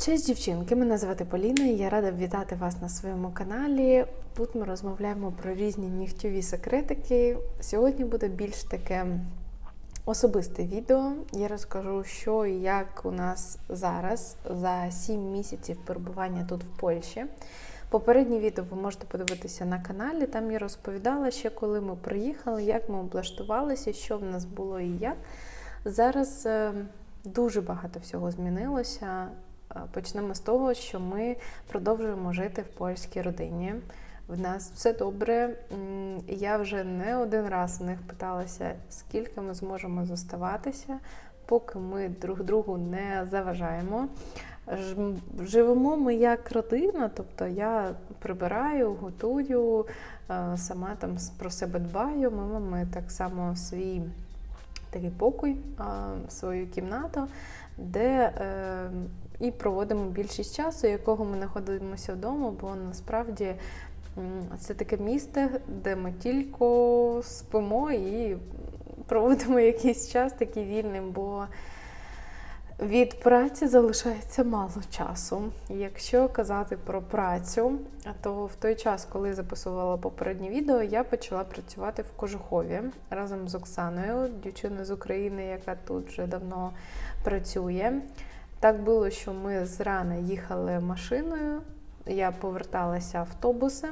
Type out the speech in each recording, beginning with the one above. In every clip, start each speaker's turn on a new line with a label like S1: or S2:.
S1: Честь, дівчинки! Мене звати Поліна і я рада вітати вас на своєму каналі. Тут ми розмовляємо про різні нігтєві секретики. Сьогодні буде більш таке особисте відео. Я розкажу, що і як у нас зараз за 7 місяців перебування тут в Польщі. Попереднє відео ви можете подивитися на каналі. Там я розповідала ще, коли ми приїхали, як ми облаштувалися, що в нас було і як. Зараз е, дуже багато всього змінилося. Почнемо з того, що ми продовжуємо жити в польській родині. В нас все добре. Я вже не один раз у них питалася, скільки ми зможемо зоставатися, поки ми друг другу не заважаємо. Живемо ми як родина, тобто я прибираю, готую, е, сама там про себе дбаю. Ми маємо так само свій такий покой, свою кімнату, де е, і проводимо більшість часу, якого ми знаходимося вдома, бо насправді це таке місце, де ми тільки спимо і проводимо якийсь час такий вільним, бо від праці залишається мало часу. Якщо казати про працю, то в той час, коли записувала попереднє відео, я почала працювати в Кожухові разом з Оксаною, дівчиною з України, яка тут вже давно працює. Так було, що ми зрана їхали машиною, я поверталася автобусом,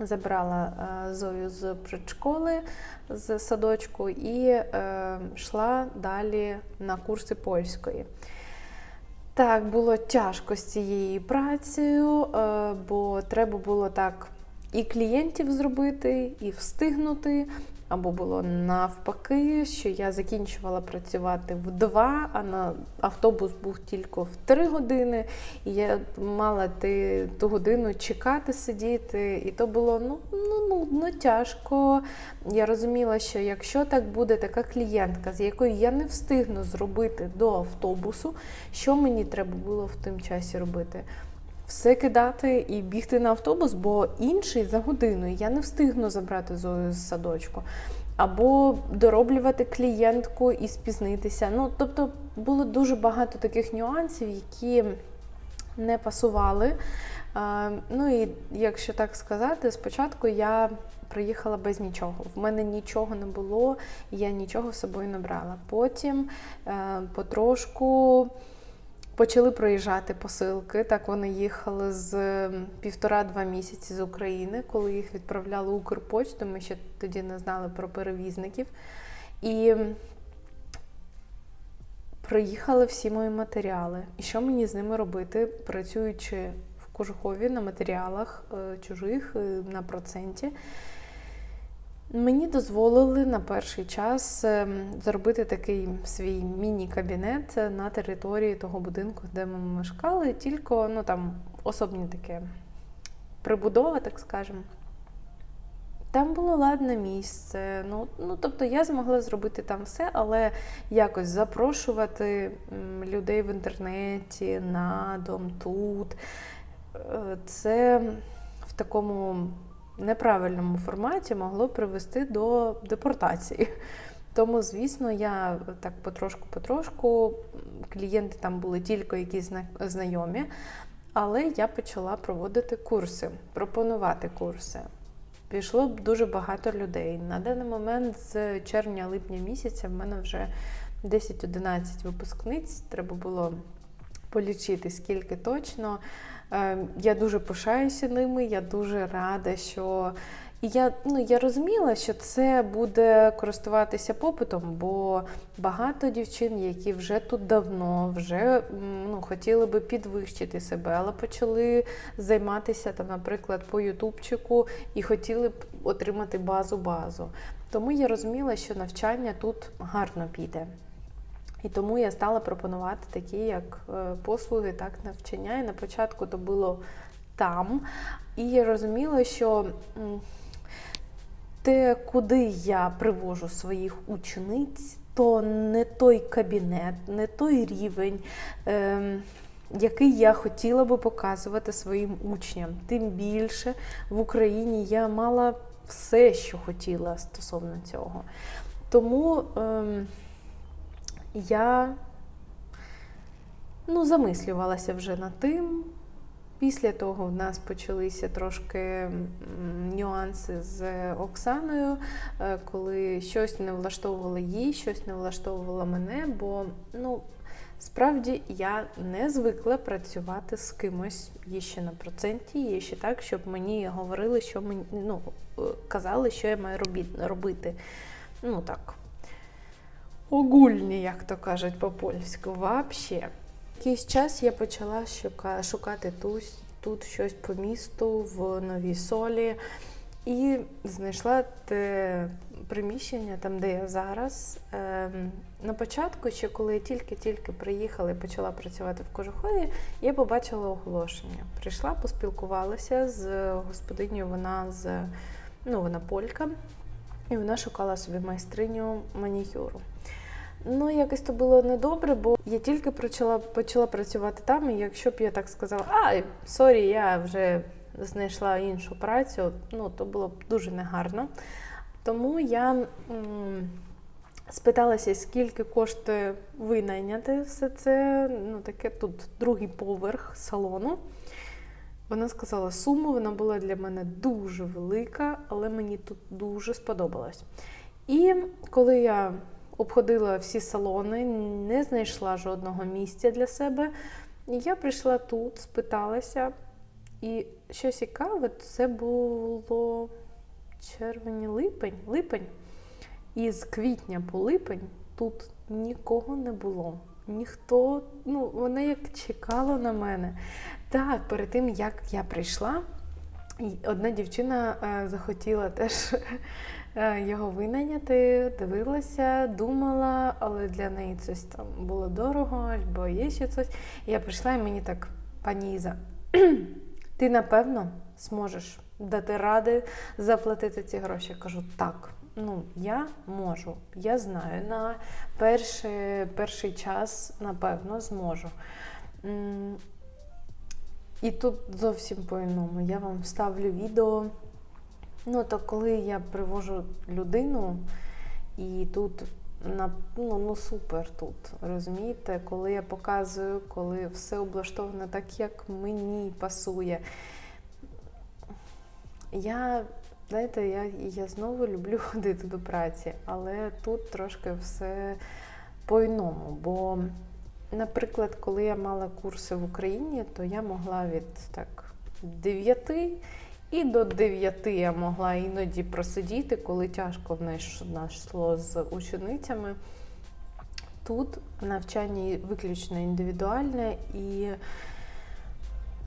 S1: забрала е, Зою з предшколи, з садочку і е, йшла далі на курси польської. Так, було тяжко з цією працею, е, бо треба було так і клієнтів зробити, і встигнути. Або було навпаки, що я закінчувала працювати в два, а на автобус був тільки в три години, і я мала ти, ту годину чекати, сидіти. І то було ну, ну, нудно, тяжко. Я розуміла, що якщо так буде така клієнтка, з якою я не встигну зробити до автобусу, що мені треба було в тим часі робити? Все кидати і бігти на автобус, бо інший за годину я не встигну забрати Зою з садочку. Або дороблювати клієнтку і спізнитися. Ну, тобто було дуже багато таких нюансів, які не пасували. А, Ну і якщо так сказати, спочатку я приїхала без нічого. В мене нічого не було, я нічого з собою не брала. Потім е, потрошку почали проїжджати посилки. Так вони їхали з півтора-два місяці з України, коли їх відправляли Укрпочту. Ми ще тоді не знали про перевізників. І приїхали всі мої матеріали. І що мені з ними робити, працюючи в Кожухові на матеріалах е, чужих е, на проценті. Мені дозволили на перший час ем, зробити такий свій міні-кабінет на території того будинку, де ми мешкали, тільки ну, там особні таке прибудова, так скажемо. Там було ладне місце. Ну, ну, тобто я змогла зробити там все, але якось запрошувати людей в інтернеті, на дом тут. е, Це в такому неправильному форматі могло привести до депортації. Тому, звісно, я так потрошку-потрошку, клієнти там були тільки якісь знайомі, але я почала проводити курси, пропонувати курси. Пішло дуже багато людей. На даний момент з червня-липня місяця в мене вже 10-11 випускниць. Треба було полічити, скільки точно. Е, Я дуже пишаюся ними, я дуже рада, що. І я, ну, я розуміла, що це буде користуватися попитом, бо багато дівчин, які вже тут давно, вже ну, хотіли би підвищити себе, але почали займатися, там, наприклад, по Ютубчику і хотіли б отримати базу-базу. Тому я розуміла, що навчання тут гарно піде. І тому я стала пропонувати такі, як е, послуги, так навчання. І на початку то було там. І я розуміла, що те, куди я привожу своїх учениць, то не той кабінет, не той рівень. ем, який я хотіла би показувати своїм учням. Тим більше в Україні я мала все, що хотіла стосовно цього. Тому ем, я ну, замислювалася вже над тим. Після того в нас почалися трошки нюанси з Оксаною, е, коли щось не влаштовувало її, щось не влаштовувало мене, бо ну, справді я не звикла працювати з кимось є ще на проценті, є ще так, щоб мені говорили, що мені ну, е, казали, що я маю робити. Ну так, огульні, як то кажуть по-польську, вообще. Якийсь час я почала шукати тут, тут щось по місту в Новій Солі і знайшла те приміщення, там, де я зараз. Ем, на початку, ще коли я тільки-тільки приїхала і почала працювати в кожуході, я побачила оголошення. Прийшла, поспілкувалася з господинею, вона з ну, вона полька, і вона шукала собі майстриню манікюру. Ну, якось то було недобре, бо я тільки почала, почала працювати там, і якщо б я так сказала, а, сорі, я вже знайшла іншу працю, ну, то було б дуже негарно. Тому я м, спиталася, скільки коштує винайняти все це. Ну, таке тут другий поверх салону. Вона сказала суму, вона була для мене дуже велика, але мені тут дуже сподобалось. І коли я обходила всі салони, не знайшла жодного місця для себе, я прийшла тут, спиталася. І що цікаве, це було червень-липень, липень. І з квітня по липень тут нікого не було. Ніхто, ну, вона як чекала на мене. Так, перед тим, як я прийшла, одна дівчина е, захотіла теж е, його винайняти, дивилася, думала, але для неї щось там було дорого, або є ще щось. І я прийшла, і мені так, пані Іза, ти напевно зможеш дати ради заплатити ці гроші. Я кажу, так. Ну, я можу, я знаю, на перший, перший час, напевно, зможу. І тут зовсім по-іному. Я вам вставлю відео. Ну, то коли я привожу людину, і тут на, ну, ну супер тут, розумієте, коли я показую, коли все облаштовано так, як мені пасує. Я, знаєте, я, я знову люблю ходити до праці, але тут трошки все по-іному. Бо, наприклад, коли я мала курси в Україні, то я могла від так 9 і до 9 я могла іноді просидіти, коли тяжко знайшло з ученицями. Тут навчання виключно індивідуальне і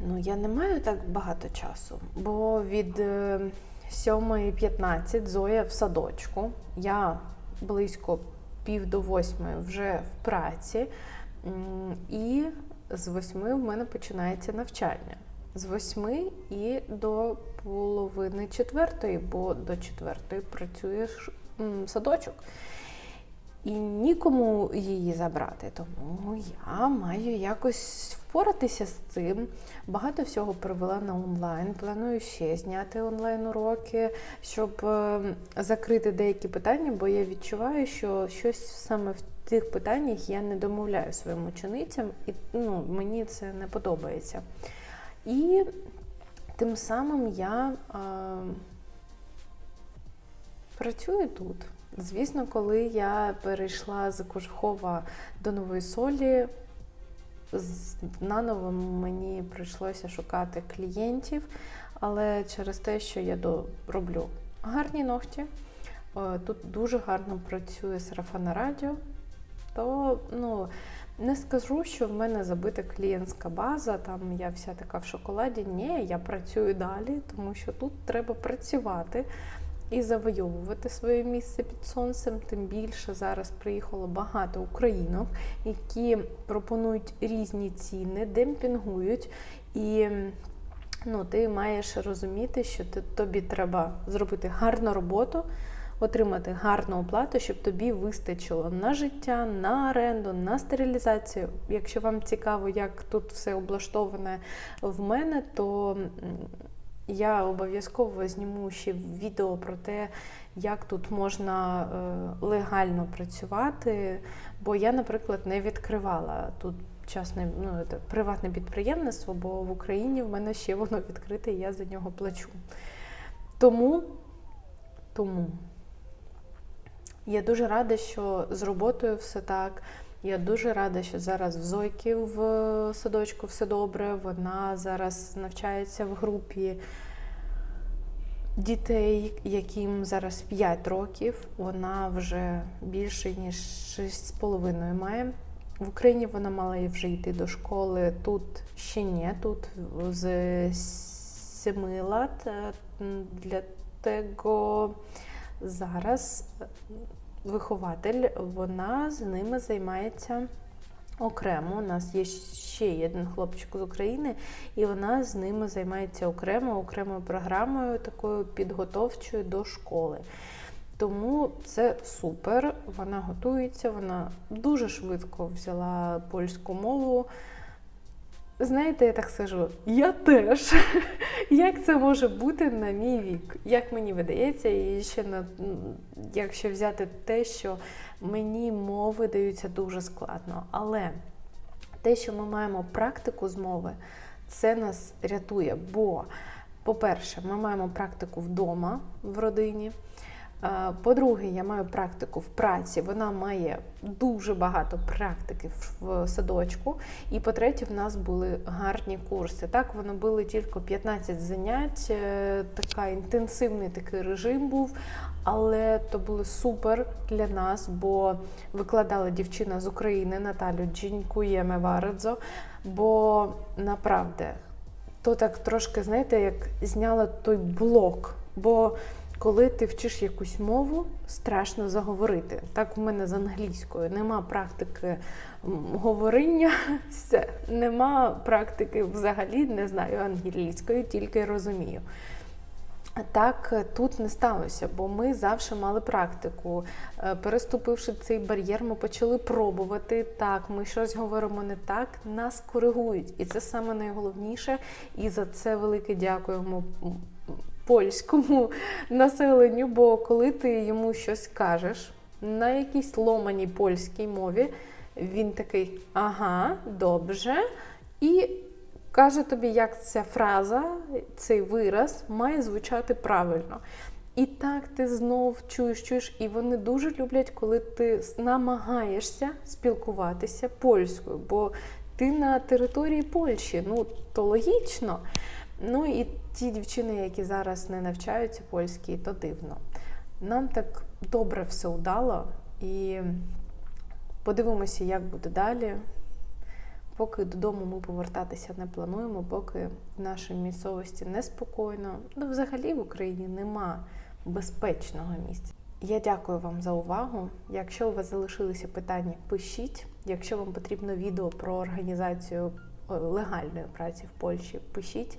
S1: ну, я не маю так багато часу, бо від е, 7.15 Зоя в садочку. Я близько пів до восьми вже в праці, і з восьми в мене починається навчання. З восьми і до половини четвертої, бо до четвертої працює ш- садочок. І нікому її забрати. Тому я маю якось впоратися з цим. Багато всього привела на онлайн. Планую ще зняти онлайн уроки, щоб е, закрити деякі питання, бо я відчуваю, що щось саме в тих питаннях я не домовляю своїм ученицям, і ну, мені це не подобається. І тим самим я е, працюю тут. Звісно, коли я перейшла з Кожухова до Нової Солі, наново мені прийшлося шукати клієнтів, але через те, що я роблю гарні ногті, е, тут дуже гарно працює сарафанне радіо, то ну, не скажу, що в мене забита клієнтська база, там я вся така в шоколаді. Ні, я працюю далі, тому що тут треба працювати і завойовувати своє місце під сонцем. Тим більше зараз приїхало багато українок, які пропонують різні ціни, демпінгують. І ну, ти маєш розуміти, що ти, тобі треба зробити гарну роботу, отримати гарну оплату, щоб тобі вистачило на життя, на оренду, на стерилізацію. Якщо вам цікаво, як тут все облаштоване в мене, то я обов'язково зніму ще відео про те, як тут можна е, легально працювати. Бо я, наприклад, не відкривала тут частне, ну, це приватне підприємництво, бо в Україні в мене ще воно відкрите, і я за нього плачу. Тому, тому я дуже рада, що з роботою все так. Я дуже рада, що зараз в Зойки в садочку все добре. Вона зараз навчається в групі дітей, яким зараз 5 років. Вона вже більше ніж 6,5 має. В Україні вона мала вже йти до школи. Тут ще ні, тут з 7 лат. Для того зараз вихователь, вона з ними займається окремо. У нас є ще один хлопчик з України, і вона з ними займається окремо, окремою програмою, такою підготовчою до школи. Тому це супер. Вона готується, вона дуже швидко взяла польську мову. Знаєте, я так скажу, я теж. Як це може бути на мій вік? Як мені видається, і ще на якщо взяти те, що мені мови даються дуже складно. Але те, що ми маємо практику з мови, це нас рятує. Бо, по-перше, ми маємо практику вдома в родині. По-друге, я маю практику в праці, вона має дуже багато практики в садочку. І по-третє, в нас були гарні курси. Так, вони були тільки 15 занять, е, така інтенсивний такий режим був, але то було супер для нас, бо викладала дівчина з України Наталю Джінькуєме Варедзо. Бо направде то так трошки, знаєте, як зняла той блок. бо коли ти вчиш якусь мову, страшно заговорити. Так в мене з англійською нема практики говорення, все. нема практики взагалі, не знаю англійської, тільки розумію. Так тут не сталося, бо ми завжди мали практику. Е, переступивши цей бар'єр, ми почали пробувати. Так, ми щось говоримо не так, нас коригують. І це саме найголовніше. І за це велике дякуємо польському населенню, бо коли ти йому щось кажеш на якійсь ломаній польській мові, він такий ага, добре. І каже тобі, як ця фраза, цей вираз має звучати правильно. І так ти знов чуєш, чуєш, і вони дуже люблять, коли ти намагаєшся спілкуватися польською, бо ти на території Польщі, ну то логічно. Ну і ті дівчини, які зараз не навчаються польській, то дивно. Нам так добре все вдало, і подивимося, як буде далі. Поки додому ми повертатися не плануємо, поки в нашій місцевості неспокійно. Ну, взагалі в Україні нема безпечного місця. Я дякую вам за увагу. Якщо у вас залишилися питання, пишіть. Якщо вам потрібно відео про організацію легальної праці в Польщі, пишіть.